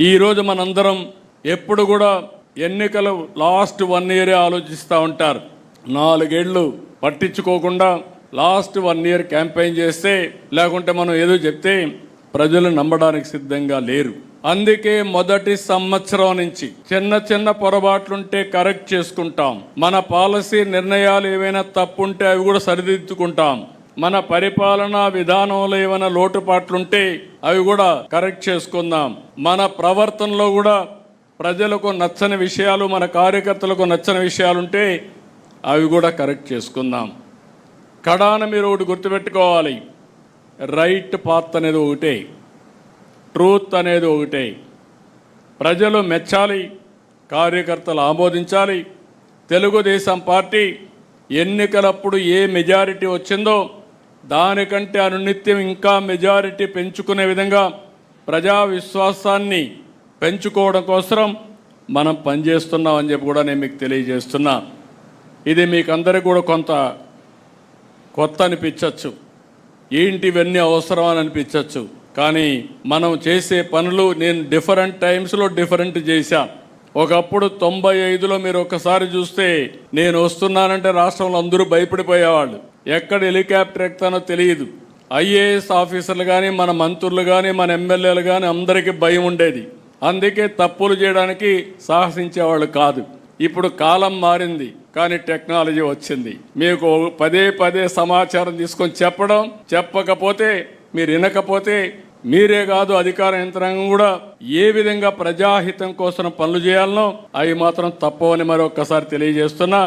ఈరోజు మనందరం ఎప్పుడు కూడా ఎన్నికలు లాస్ట్ వన్ ఇయరే ఆలోచిస్తూ ఉంటారు. నాలుగేళ్ళు పట్టించుకోకుండా లాస్ట్ వన్ ఇయర్ క్యాంపెయిన్ చేస్తే లేకుంటే మనం ఏదో చెప్తే ప్రజలు నమ్మడానికి సిద్ధంగా లేరు. అందుకే మొదటి సంవత్సరం నుంచి చిన్న చిన్న పొరపాట్లుంటే కరెక్ట్ చేసుకుంటాం. మన పాలసీ నిర్ణయాలు ఏవైనా తప్పుంటే అవి కూడా సరిదిద్దుకుంటాం. మన పరిపాలనా విధానంలో ఏమైనా లోటుపాట్లుంటే అవి కూడా కరెక్ట్ చేసుకుందాం. మన ప్రవర్తనలో కూడా ప్రజలకు నచ్చని విషయాలు మన కార్యకర్తలకు నచ్చని విషయాలుంటే అవి కూడా కరెక్ట్ చేసుకుందాం. కడాన మీరు ఒకటి గుర్తుపెట్టుకోవాలి. రైట్ పాత్ అనేది ఒకటే. ట్రూత్ అనేది ఒకటే. ప్రజలు మెచ్చాలి కార్యకర్తలు ఆమోదించాలి. తెలుగుదేశం పార్టీ ఎన్నికలప్పుడు ఏ మెజారిటీ వచ్చిందో దానికంటే అనునిత్యం ఇంకా మెజారిటీ పెంచుకునే విధంగా ప్రజా విశ్వాసాన్ని పెంచుకోవడం కోసం మనం పనిచేస్తున్నామని చెప్పి కూడా నేను మీకు తెలియజేస్తున్నా. ఇది మీకు అందరికీ కూడా కొంత కొత్త అనిపించవచ్చు ఏంటి ఇవన్నీ అవసరం అని అనిపించవచ్చు కానీ మనం చేసే పనులు నేను డిఫరెంట్ టైమ్స్లో డిఫరెంట్ చేశా. ఒకప్పుడు తొంభై ఐదులో మీరు ఒకసారి చూస్తే నేను వస్తున్నానంటే రాష్ట్రంలో అందరూ భయపడిపోయేవాళ్ళు. ఎక్కడ హెలికాప్టర్ ఎక్కుతానో తెలియదు. ఐఏఎస్ ఆఫీసర్లు కానీ మన మంత్రులు కానీ మన ఎమ్మెల్యేలు కానీ అందరికీ భయం ఉండేది. అందుకే తప్పులు చేయడానికి సాహసించేవాళ్ళు కాదు. ఇప్పుడు కాలం మారింది కానీ టెక్నాలజీ వచ్చింది. మీకు పదే పదే సమాచారం తీసుకొని చెప్పడం చెప్పకపోతే మీరు వినకపోతే మీరే కాదు అధికార యంత్రాంగం కూడా ఏ విధంగా ప్రజాహితం కోసం పనులు చేయాలనో అవి మాత్రం తప్పవని మరొకసారి తెలియజేస్తున్నా.